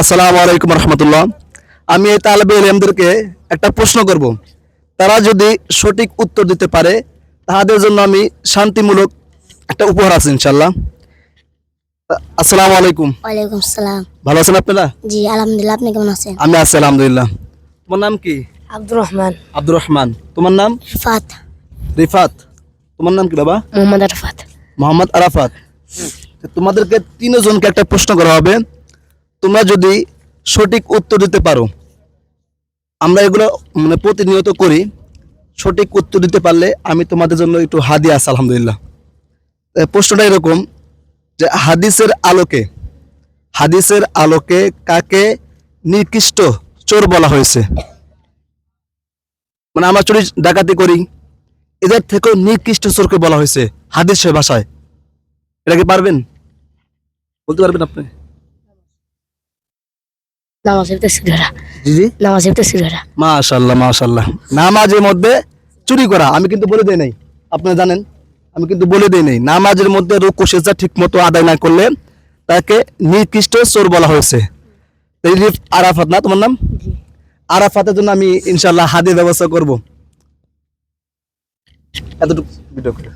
আসসালামু আলাইকুম রহমতুল্লাহ। আমি এই তালেবে এলিয়ামদেরকে একটা প্রশ্ন করব। তারা যদি সঠিক উত্তর দিতে পারে তাদের জন্য আমি শান্তিমূলক একটা উপহার আছে ইনশাল্লাহ আসসালামু আলাইকুম। ওয়ালাইকুম সালাম ভালো আছেন আপনারা? জি আলহামদুলিল্লাহ আপনি কেমন আছেন? আমি আছি আলহামদুলিল্লাহ। তোমার নাম কি? আব্দুর রহমান। আব্দুর রহমান। তোমার নাম? রিফাত। রিফাত। তোমার নাম কি বাবা? মোহাম্মদ আরফাত। মোহাম্মদ আরাফাত। তো তোমাদেরকে তিনজনকে একটা প্রশ্ন করা হবে। তোমরা যদি সঠিক উত্তর দিতে পারো, আমরা এগুলো মানে প্রতিনিয়ত করি, সঠিক উত্তর দিতে পারলে আমি তোমাদের জন্য একটু হাদি আস আলহামদুলিল্লাহ। প্রশ্নটা এরকম যে হাদিসের আলোকে হাদিসের আলোকে কাকে নিকৃষ্ট চোর বলা হয়েছে? মানে আমরা চুরি, ডাকাতি করি, এদের থেকেও নিকৃষ্ট চোরকে বলা হয়েছে হাদিসের ভাষায়। এটা কি পারবেন? বলতে পারবেন আপনি? সিরারা জি সিরারা নামাজের মধ্যে চুরি করা আমি কিন্তু বলে দেই নাই। আপনি জানেন আমি কিন্তু বলে দেই নাই। নামাজের মধ্যে রুকু সেজদা ঠিক মতো আদায় না করলে তাকে নিকৃষ্ট চোর বলা হয়েছে। আরাফাত না তোমার নাম? আরাফাতের জন্য আমি ইনশাল্লাহ হাদির ব্যবস্থা করব। এতটুকু ভিডিও করে।